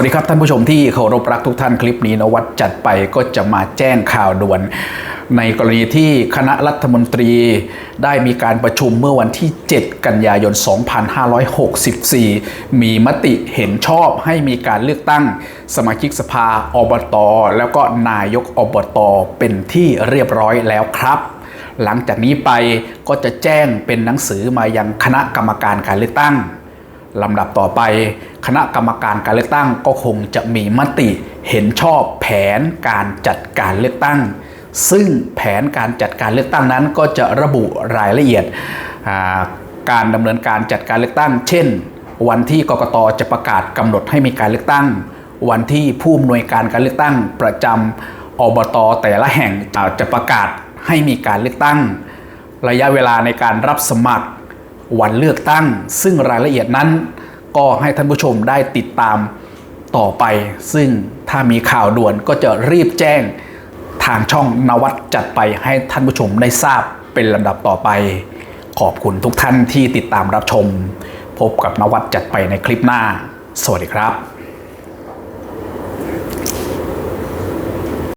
วัสดีครับท่านผู้ชมที่เคารพรักทุกท่านคลิปนี้นวัดจัดไปก็จะมาแจ้งข่าวด่วน ในกรณีที่คณะรัฐมนตรีได้มีการประชุมเมื่อวันที่ 7 กันยายน 2564 มีมติเห็นชอบให้มีการเลือกตั้งสมาชิกสภาอบตแล้วก็นายกอบตเป็นที่เรียบร้อยแล้วครับหลังจากนี้ไปก็จะแจ้งเป็นหนังสือมายังคณะกรรมการการเลือกตั้ง ลำดับต่อไป คณะกรรมการการเลือกตั้งก็คงจะมีมติเห็นชอบแผนการจัดการเลือกตั้ง ซึ่งแผนการจัดการเลือกตั้งนั้นก็จะระบุรายละเอียดการดำเนินการจัดการเลือกตั้ง เช่น วันที่กกตจะประกาศกำหนดให้มีการเลือกตั้ง วันที่ผู้อำนวยการการเลือกตั้ง ประจำอบตแต่ละแห่งจะประกาศให้มีการเลือกตั้ง ระยะเวลาในการรับสมัคร วันเลือกตั้ง ซึ่งรายละเอียดนั้น ก็ให้ท่านผู้ชมได้ติดตามต่อไป ซึ่งถ้ามีข่าวด่วนก็จะรีบแจ้ง ทางช่องนวัดจัดไปให้ท่านผู้ชมได้ทราบเป็นลำดับต่อไป ขอบคุณทุกท่านที่ติดตามรับชม พบกับนวัดจัดไปในคลิปหน้า สวัสดีครับ